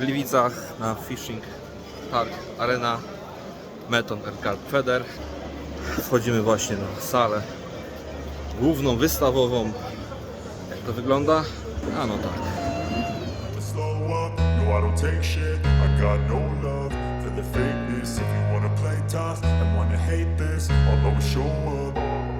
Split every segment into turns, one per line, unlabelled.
Na Gliwicach, na Fishing Park Arena Meton Carp Feder. Wchodzimy właśnie na salę główną, wystawową. Jak to wygląda? A no tak.
No, no the fakeness. If you wanna play tough and wanna hate this, I'll always show up.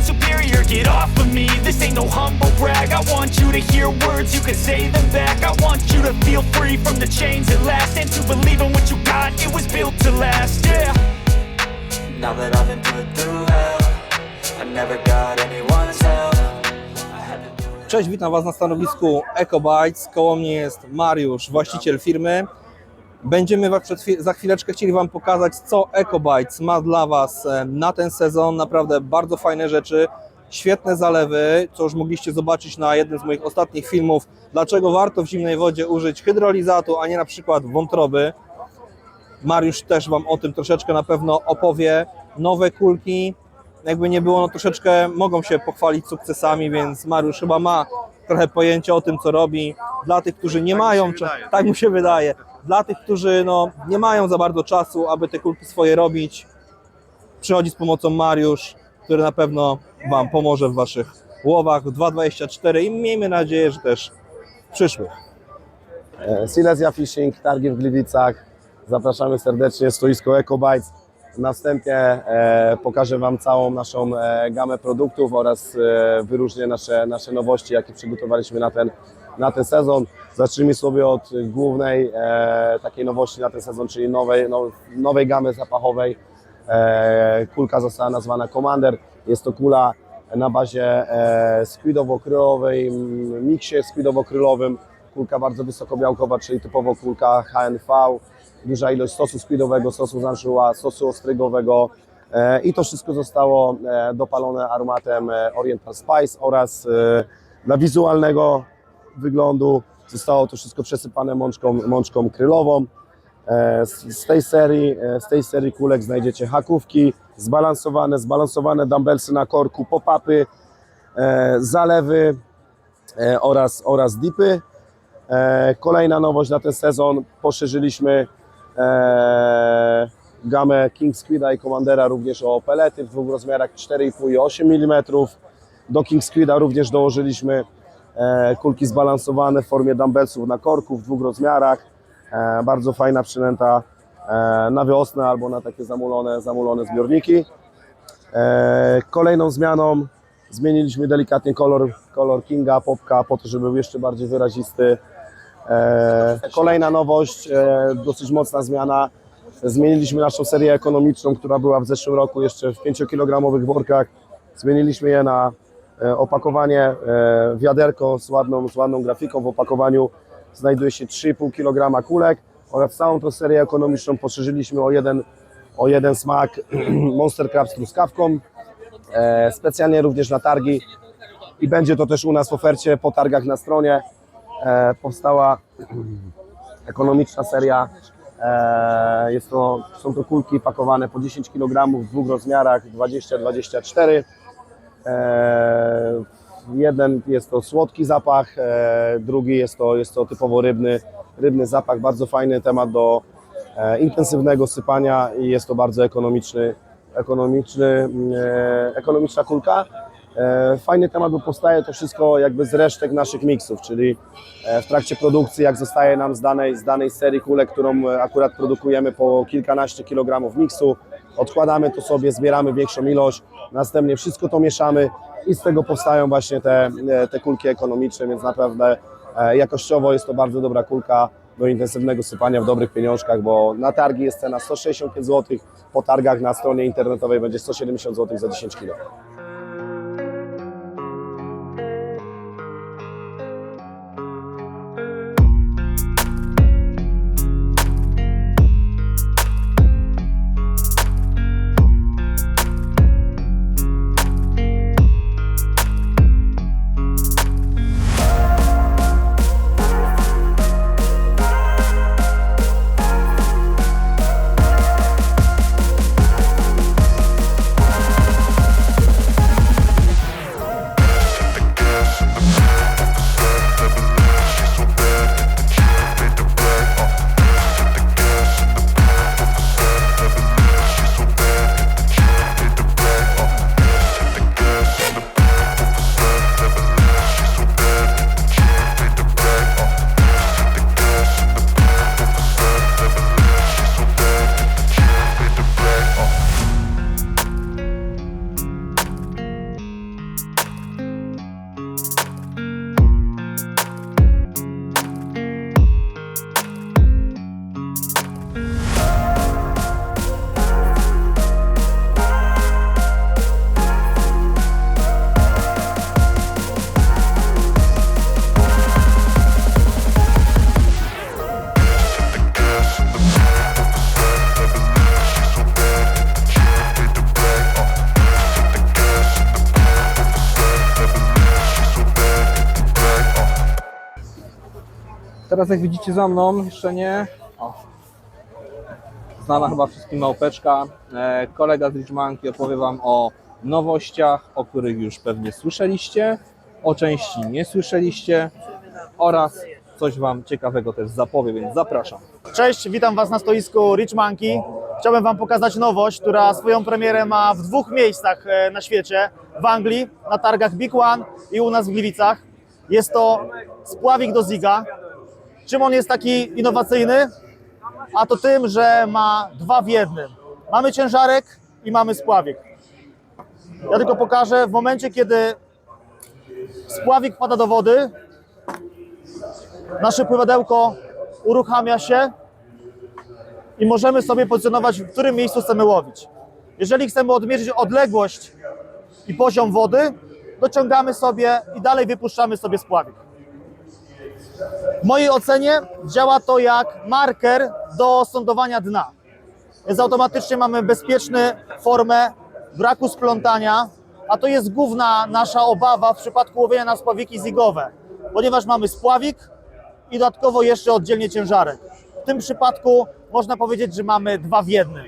Get off of me, this ain't no humble brag. I want you to hear words, you can say them back. I want you to feel free from the chains at last. And to believe in what you got, it was built to last, yeah. Now that I've been put through hell I never got anyone's help.
Cześć, witam Was na stanowisku EcoBytes. Koło mnie jest Mariusz, właściciel firmy. Będziemy was przed, za chwileczkę chcieli Wam pokazać, co EcoBytes ma dla Was na ten sezon. Naprawdę bardzo fajne rzeczy, świetne zalewy, co już mogliście zobaczyć na jednym z moich ostatnich filmów. Dlaczego warto w zimnej wodzie użyć hydrolizatu, a nie na przykład wątroby. Mariusz też Wam o tym troszeczkę na pewno opowie. Nowe kulki, jakby nie było, no troszeczkę mogą się pochwalić sukcesami, więc Mariusz chyba ma trochę pojęcie o tym, co robi. Dla tych, którzy nie mają, cza- tak mu się wydaje, dla tych, którzy no, nie mają za bardzo czasu, aby te kulki swoje robić, przychodzi z pomocą Mariusz, który na pewno Wam pomoże w Waszych łowach w 2.24 i miejmy nadzieję, że też w przyszłych.
E, Silesia Fishing, targi w Gliwicach. Zapraszamy serdecznie, stoisko EcoBytes. Na wstępie e, pokażę Wam całą naszą e, gamę produktów oraz e, wyróżnię nasze, nasze nowości, jakie przygotowaliśmy na ten, na ten sezon. Zacznijmy sobie od głównej e, takiej nowości na ten sezon, czyli nowej, no, nowej gamy zapachowej. E, kulka została nazwana Commander. Jest to kula na bazie e, squidowo-krylowej, miksie squidowo-krylowym. Kulka bardzo wysokobiałkowa, czyli typowo kulka HNV. Duża ilość sosu squidowego, sosu z anchoa, sosu ostrygowego. E, I to wszystko zostało dopalone aromatem Oriental Spice oraz dla wizualnego wyglądu zostało to wszystko przesypane mączką, mączką krylową. E, Z, tej serii, e, z tej serii kulek znajdziecie hakówki, zbalansowane, zbalansowane dumbbellsy na korku, pop-upy, e, zalewy oraz, oraz dipy. Kolejna nowość na ten sezon, poszerzyliśmy gamę King Squida i Commandera również o pelety w dwóch rozmiarach 4,5 i 8 mm. Do King Squida również dołożyliśmy kulki zbalansowane w formie dumbbellsów na korku w dwóch rozmiarach. E, bardzo fajna przynęta e, na wiosnę albo na takie zamulone, zamulone zbiorniki. E, Kolejną zmianą zmieniliśmy delikatnie kolor, kolor Kinga, Popka po to, żeby był jeszcze bardziej wyrazisty. Kolejna nowość, dosyć mocna zmiana. Zmieniliśmy naszą serię ekonomiczną, która była w zeszłym roku jeszcze w 5-kilogramowych workach. Zmieniliśmy je na opakowanie, wiaderko z ładną, z ładną grafiką. W opakowaniu znajduje się 3,5 kg kulek oraz całą tą serię ekonomiczną poszerzyliśmy o jeden, o jeden smak Monster Crab z truskawką. E, specjalnie również na targi i będzie to też u nas w ofercie po targach na stronie. E, powstała ekonomiczna seria. E, jest to, są to kulki pakowane po 10 kg w dwóch rozmiarach 20-24. E, jeden jest to słodki zapach, e, drugi jest to, jest to typowo rybny, rybny zapach. Bardzo fajny temat do e, intensywnego sypania i jest to bardzo ekonomiczny, ekonomiczny, e, ekonomiczna kulka. Fajny temat, bo powstaje to wszystko jakby z resztek naszych miksów, czyli w trakcie produkcji, jak zostaje nam z danej, z danej serii kulek, którą akurat produkujemy po kilkanaście kilogramów miksu, odkładamy to sobie, zbieramy większą ilość, następnie wszystko to mieszamy i z tego powstają właśnie te, e, te kulki ekonomiczne, więc naprawdę e, jakościowo jest to bardzo dobra kulka do intensywnego sypania w dobrych pieniążkach, bo na targi jest cena 165 zł, po targach na stronie internetowej będzie 170 zł za 10 kg.
Teraz jak widzicie za mną, jeszcze nie. O. Znana chyba wszystkim małpeczka. E, kolega z Richmanki opowie Wam o nowościach, o których już pewnie słyszeliście, o części nie słyszeliście oraz coś Wam ciekawego też zapowie, więc zapraszam.
Cześć, witam Was na stoisku Rich Monkey. Chciałbym Wam pokazać nowość, która swoją premierę ma w dwóch miejscach e, na świecie. W Anglii, na targach Big One i u nas w Gliwicach. Jest to spławik do Ziga. Czym on jest taki innowacyjny? A to tym, że ma dwa w jednym. Mamy ciężarek i mamy spławik. Ja tylko pokażę, w momencie kiedy spławik wpada do wody, nasze pływadełko uruchamia się i możemy sobie pozycjonować, w którym miejscu chcemy łowić. Jeżeli chcemy odmierzyć odległość i poziom wody, dociągamy sobie i dalej wypuszczamy sobie spławik. W mojej ocenie działa to jak marker do sądowania dna. Więc automatycznie mamy bezpieczną formę braku splątania, a to jest główna nasza obawa w przypadku łowienia na spławiki zigowe, ponieważ mamy spławik i dodatkowo jeszcze oddzielnie ciężarek. W tym przypadku można powiedzieć, że mamy dwa w jednym.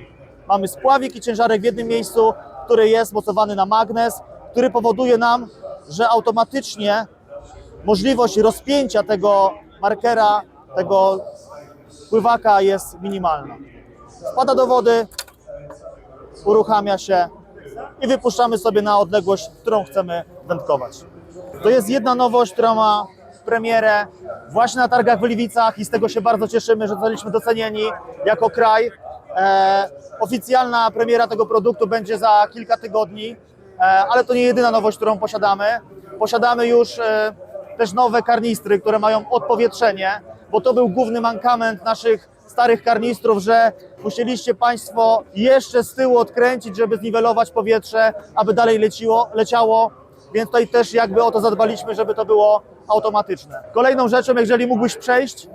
Mamy spławik i ciężarek w jednym miejscu, który jest mocowany na magnes, który powoduje nam, że automatycznie możliwość rozpięcia tego markera, tego pływaka jest minimalna. Wpada do wody, uruchamia się i wypuszczamy sobie na odległość, którą chcemy wędkować. To jest jedna nowość, która ma premierę właśnie na targach w Gliwicach i z tego się bardzo cieszymy, że zostaliśmy docenieni jako kraj. E, oficjalna premiera tego produktu będzie za kilka tygodni, e, ale to nie jedyna nowość, którą posiadamy. Posiadamy już e, też nowe karnistry, które mają odpowietrzenie, bo to był główny mankament naszych starych karnistrów, że musieliście Państwo jeszcze z tyłu odkręcić, żeby zniwelować powietrze, aby dalej leciło, leciało, więc tutaj też jakby o to zadbaliśmy, żeby to było automatyczne. Kolejną rzeczą, jeżeli mógłbyś przejść,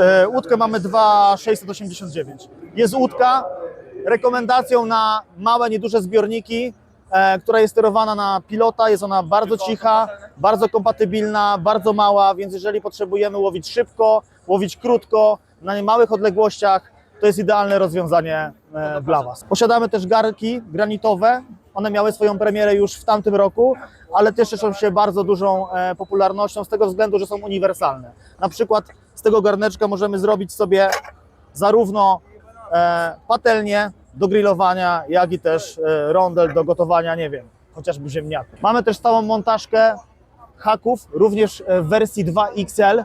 E, Łódkę mamy 2,689. Jest łódka rekomendacją na małe, nieduże zbiorniki, która jest sterowana na pilota. Jest ona bardzo cicha, bardzo kompatybilna, bardzo mała, więc jeżeli potrzebujemy łowić szybko, łowić krótko, na niemałych odległościach, to jest idealne rozwiązanie e, dla Was. Posiadamy też garki granitowe. One miały swoją premierę już w tamtym roku, ale też cieszą się bardzo dużą e, popularnością z tego względu, że są uniwersalne. Na przykład z tego garneczka możemy zrobić sobie zarówno e, patelnię do grillowania, jak i też e, rondel do gotowania, nie wiem, chociażby ziemniaków. Mamy też stałą montażkę haków, również e, w wersji 2XL.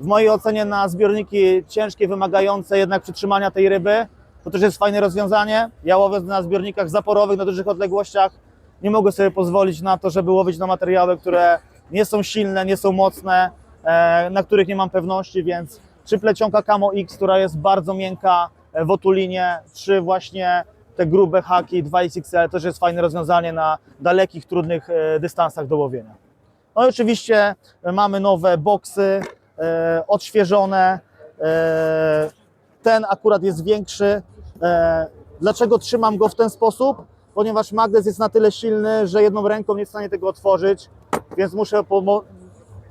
W mojej ocenie na zbiorniki ciężkie, wymagające jednak przytrzymania tej ryby, To też jest fajne rozwiązanie. Ja łowię na zbiornikach zaporowych na dużych odległościach. Nie mogę sobie pozwolić na to, żeby łowić na materiały, które nie są silne, nie są mocne, e, na których nie mam pewności, więc czy plecionka Camo X, która jest bardzo miękka w otulinie, czy właśnie te grube haki 2XXL też jest fajne rozwiązanie na dalekich, trudnych e, dystansach do łowienia. No i oczywiście mamy nowe boksy, e, odświeżone. E, ten akurat jest większy. E, dlaczego trzymam go w ten sposób? Ponieważ magnes jest na tyle silny, że jedną ręką nie jest w stanie tego otworzyć, więc muszę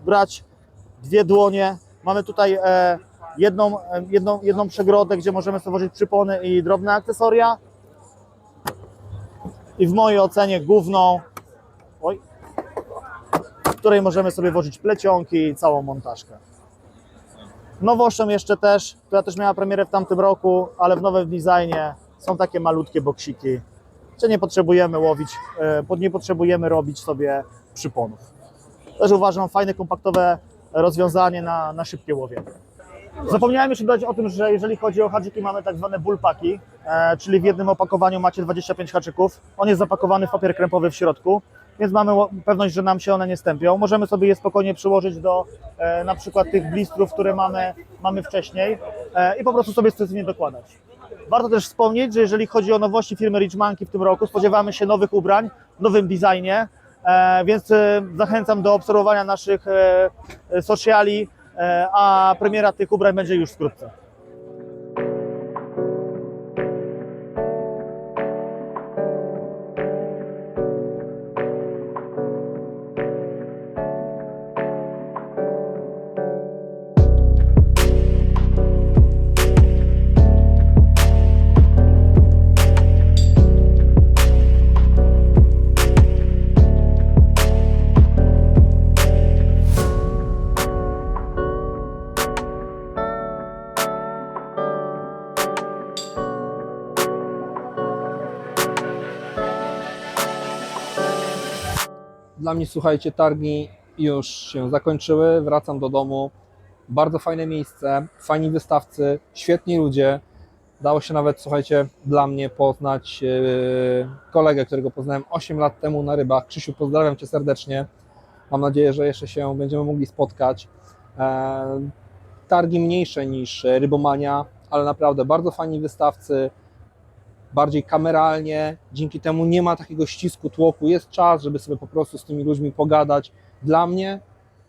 brać dwie dłonie. Mamy tutaj e, jedną, jedną, jedną przegrodę, gdzie możemy sobie włożyć przypony i drobne akcesoria. I w mojej ocenie główną, oj, w której możemy sobie włożyć plecionki i całą montażkę. Nowością jeszcze też, która też miała premierę w tamtym roku, ale w nowym designie są takie malutkie boksiki, że nie potrzebujemy łowić, e, pod- nie potrzebujemy robić sobie przyponów. Też uważam fajne, kompaktowe rozwiązanie na, na szybkie łowienie. Zapomniałem jeszcze dodać o tym, że jeżeli chodzi o haczyki, mamy tak zwane bullpaki, e, czyli w jednym opakowaniu macie 25 haczyków. On jest zapakowany w papier krępowy w środku, więc mamy pewność, że nam się one nie stępią. Możemy sobie je spokojnie przyłożyć do e, na przykład tych blistrów, które mamy, mamy wcześniej e, i po prostu sobie sensownie dokładać. Warto też wspomnieć, że jeżeli chodzi o nowości firmy Rich Monkey w tym roku, spodziewamy się nowych ubrań, w nowym designie, e, więc e, zachęcam do obserwowania naszych e, e, sociali, a premiera tych ubrań będzie już wkrótce.
Dla mnie, słuchajcie, targi już się zakończyły, wracam do domu. Bardzo fajne miejsce, fajni wystawcy, świetni ludzie. Dało się nawet, słuchajcie, dla mnie poznać yy, kolegę, którego poznałem 8 lat temu na rybach. Krzysiu, pozdrawiam Cię serdecznie. Mam nadzieję, że jeszcze się będziemy mogli spotkać. E, targi mniejsze niż Rybomania, ale naprawdę bardzo fajni wystawcy, bardziej kameralnie, dzięki temu nie ma takiego ścisku tłoku, jest czas, żeby sobie po prostu z tymi ludźmi pogadać. Dla mnie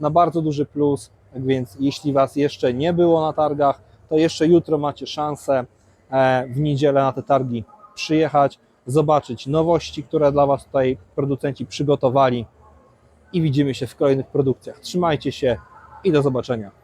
na bardzo duży plus, tak więc jeśli Was jeszcze nie było na targach, to jeszcze jutro macie szansę e, w niedzielę na te targi przyjechać, zobaczyć nowości, które dla Was tutaj producenci przygotowali i widzimy się w kolejnych produkcjach. Trzymajcie się i do zobaczenia.